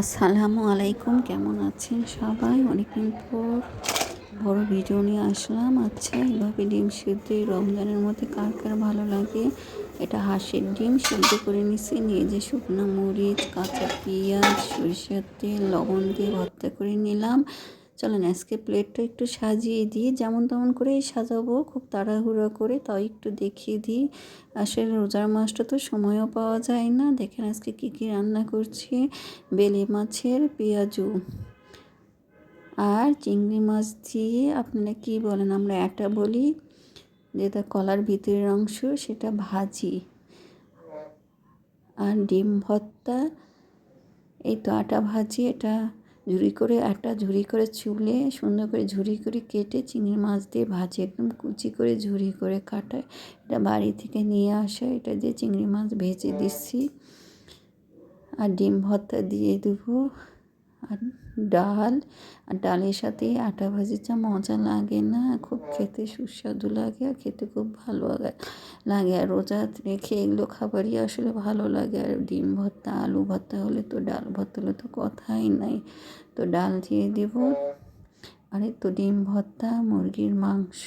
আসসালামু আলাইকুম, কেমন আছেন সবাই? অনেকদিন পর বড় ভিডিও নিয়ে আসলাম। আচ্ছা এইভাবে ডিম সিদ্ধ রমজানের মধ্যে কার কার ভালো লাগে? এটা হাঁসের ডিম সিদ্ধ করে নিছি। নিয়ে যে শুকনো মরিচ, কাঁচা পেঁয়াজ, সরিষার তেল, লবণ দিয়ে ভর্তা করে নিলাম। চলেন আজকে প্লেটটা একটু সাজিয়ে দিই। যেমন তেমন করেই সাজাবো, খুব তাড়াহুড়ো করে, তাও একটু দেখিয়ে দিই। আসলে রোজার মাছটা তো সময়ও পাওয়া যায় না। দেখেন আজকে কী কী রান্না করছি? বেলে মাছের পেঁয়াজু আর চিংড়ি মাছ দিয়ে আপনারা কী বলেন? আমরা একটা বলি যেটা কলার ভিতরের অংশ, সেটা ভাজি। আর ডিম ভর্তা, এই তো আটা ভাজি, এটা ঝুরি করে আটা ঝুড়ি করে চুলে সুন্দর করে ঝুড়ি করে কেটে চিংড়ি মাছ দিয়ে ভাজি, একদম কুচি করে ঝুড়ি করে কাটায়। এটা বাড়ি থেকে নিয়ে আসা, এটা দিয়ে চিংড়ি মাছ ভেজে দিচ্ছি। আর ডিম ভর্তা দিয়ে দেবো। আর ডাল, আর ডালের সাথে আটা ভাজি যা মজা লাগে না? খুব খেতে সুস্বাদু লাগে আর খেতে খুব ভালো লাগে আর রোজা রেখে এগুলো খাবারই আসলে ভালো লাগে। আর ডিম ভর্তা, আলু ভর্তা হলে তো ডাল ভর্তা হলে তো কথাই নাই। তো ডাল দিয়ে দেব। আরে তো ডিম ভর্তা, মুরগির মাংস,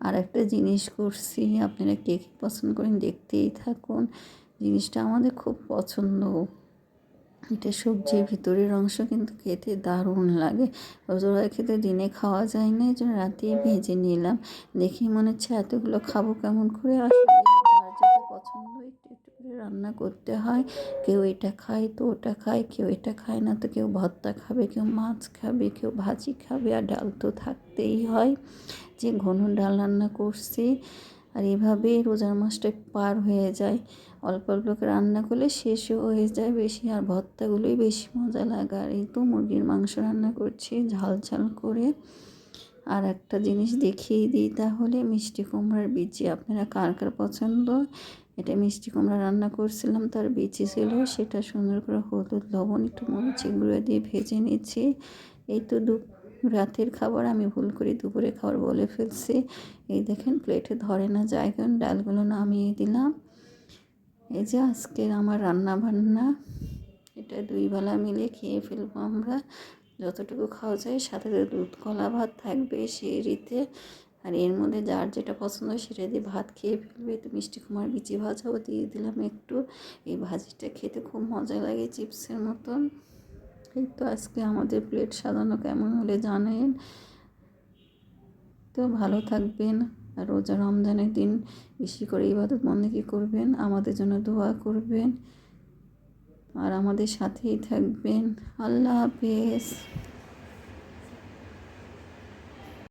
আর একটা জিনিস করছি। আপনারা কে কী পছন্দ করেন দেখতেই থাকুন। জিনিসটা আমাদের খুব পছন্দ। এটা সবজির ভিতরের অংশ কিন্তু খেতে দারুণ লাগে। রোজা খেতে দিনে খাওয়া যায় না এই জন্য রাতেই ভেজে নিলাম। দেখি মনে হচ্ছে এতগুলো খাব কেমন করে? পছন্দ, একটু একটু করে রান্না করতে হয়। কেউ এটা খায় তো ওটা খায়, কেউ এটা খায় না তো কেউ ভর্তা খাবে, কেউ মাছ খাবে, কেউ ভাজি খাবে, আর ডাল তো থাকতেই হয়। যে ঘন ডাল রান্না করছি। আর এভাবে রোজার মাসটা পার হয়ে যায়। অল্প অল্প রান্না করলে শেষও হয়ে যায় বেশি, আর ভর্তাগুলোই বেশি মজা লাগে। আর এই তো মুরগির মাংস রান্না করছি ঝাল ঝাল করে। আর একটা জিনিস দেখিয়ে দিই তাহলে, মিষ্টি কুমড়ার বিচি। আপনারা কার কার পছন্দ? এটা মিষ্টি কুমড়া রান্না করছিলাম, তার বিচি ছিল। সেটা সুন্দর করে হলুদ, লবণ, একটু মরিচি গুঁড়ো দিয়ে ভেজে নিচ্ছি। এই তো দু রাতের খাবার আমি ভুল করে দুপুরে খাবার বলে ফেলছি। এই দেখেন প্লেটে ধরে না জায়গা ডালগুলো নামিয়ে দিলাম। এই যে আজকে আমার রান্না বান্না এটা দুই বেলা মিলে খেয়ে ফেলব আমরা। যতটুকু খাওয়া যায়, সাথে সাথে দুধ, কলা ভাত থাকবে সেই রীতে আর এর মধ্যে যার যেটা পছন্দ সেটা দিয়ে ভাত খেয়ে ফেলবে। তো মিষ্টি কুমার বিচি ভাজাও দিয়ে দিলাম একটু। এই ভাজিটা খেতে খুব মজা লাগে, চিপসের মতন। এই তো আজকে আমাদের প্লেট সাজানো কেমন হলে জানেন? তো ভালো থাকবেন আর রোজা রমজানের দিন বেশি করে ইবাদত বন্দী করবেন? আমাদের জন্য দোয়া করবেন। আর আমাদের সাথেই থাকবেন। আল্লাহ হাফেজ।